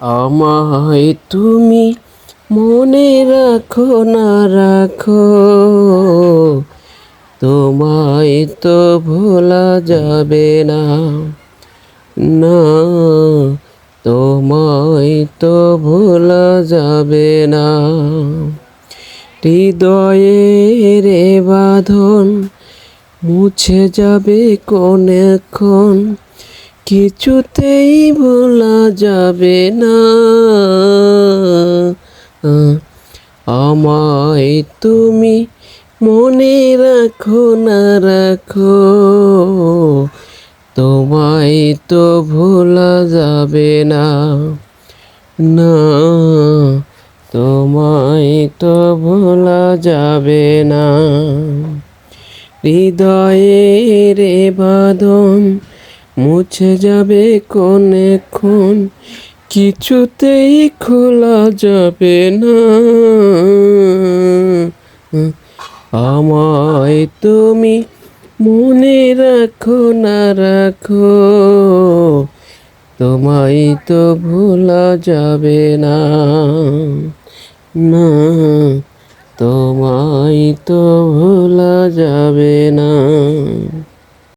আমায় তুমি মনে রাখো, না রাখো। তোমায় তো ভোলা যাবে না। না, তোমায় তো ভোলা যাবে না। হৃদয়ের বাঁধন মুছে যাবে কোনক্ষণ কিছুতেই ভোলা যাবে না। আমায় তুমি মনে রাখো, না রাখো, তোমায় তো ভোলা যাবে না। না, তোমায় তো ভোলা যাবে না। হৃদয়ের বাঁধন মুছে যাবে কোনক্ষণ কিছুতেই খোলা যাবে না। আমায় তুমি মনে রাখো, না রাখো, তোমায় তো ভোলা যাবে না। না, তোমায় তো ভোলা যাবে না।